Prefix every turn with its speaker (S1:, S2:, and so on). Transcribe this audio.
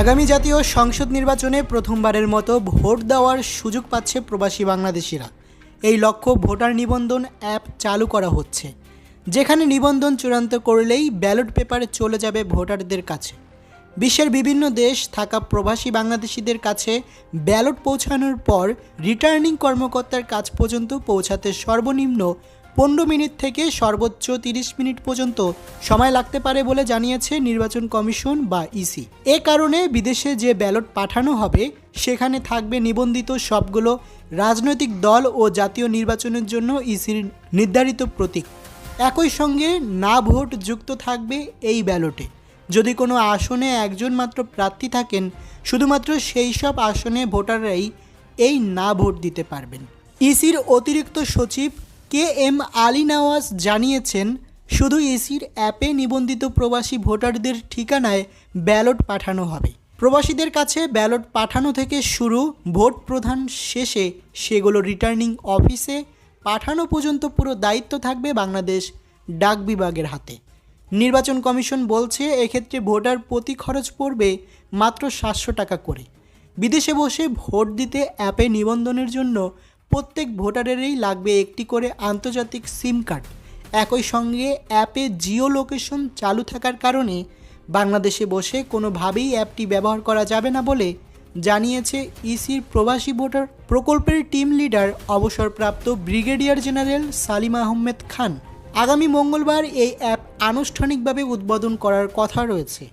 S1: আগামী জাতীয় সংসদ নির্বাচনে প্রথমবারের মতো ভোট দেওয়ার সুযোগ পাচ্ছে প্রবাসী বাংলাদেশিরা। এই লক্ষ্য ভোটার নিবন্ধন অ্যাপ চালু করা হচ্ছে, যেখানে নিবন্ধন চূড়ান্ত করলেই ব্যালট পেপারে চলে যাবে ভোটারদের কাছে। বিশ্বের বিভিন্ন দেশ থাকা প্রবাসী বাংলাদেশিদের কাছে ব্যালট পৌঁছানোর পর রিটার্নিং কর্মকর্তার কাছ পর্যন্ত পৌঁছাতে সর্বনিম্ন পনেরো মিনিট থেকে সর্বোচ্চ তিরিশ মিনিট পর্যন্ত সময় লাগতে পারে বলে জানিয়েছে নির্বাচন কমিশন বা ইসি। এ কারণে বিদেশে যে ব্যালট পাঠানো হবে, সেখানে থাকবে নিবন্ধিত সবগুলো রাজনৈতিক দল ও জাতীয় নির্বাচনের জন্য ইসির নির্ধারিত প্রতীক। একই সঙ্গে না ভোট যুক্ত থাকবে এই ব্যালটে। যদি কোনো আসনে একজন মাত্র প্রার্থী থাকেন, শুধুমাত্র সেই সব আসনে ভোটাররাই এই না ভোট দিতে পারবেন। ইসির অতিরিক্ত সচিব কে এম আলী নওয়াজ জানিয়েছেন, শুধু এসির অ্যাপে নিবন্ধিত প্রবাসী ভোটারদের ঠিকানায় ব্যালট পাঠানো হবে। প্রবাসীদের কাছে ব্যালট পাঠানো থেকে শুরু ভোট প্রধান শেষে সেগুলো রিটার্নিং অফিসে, পাঠানো পর্যন্ত পুরো দায়িত্ব থাকবে বাংলাদেশ ডাক বিভাগের হাতে। নির্বাচন কমিশন বলছে, এক্ষেত্রে ভোটার প্রতি খরচ পড়বে মাত্র সাতশো টাকা করে। বিদেশে বসে ভোট দিতে অ্যাপে নিবন্ধনের জন্য প্রত্যেক ভোটারেরই লাগবে একটি করে আন্তর্জাতিক সিম কার্ড। একই সঙ্গে অ্যাপে জিও লোকেশন চালু থাকার কারণে বাংলাদেশে বসে কোনোভাবেই অ্যাপটি ব্যবহার করা যাবে না বলে জানিয়েছে ইসির প্রবাসী ভোটার প্রকল্পের টিম লিডার অবসরপ্রাপ্ত ব্রিগেডিয়ার জেনারেল সালিম আহমেদ খান। আগামী মঙ্গলবার এই অ্যাপ আনুষ্ঠানিকভাবে উদ্বোধন করার কথা রয়েছে।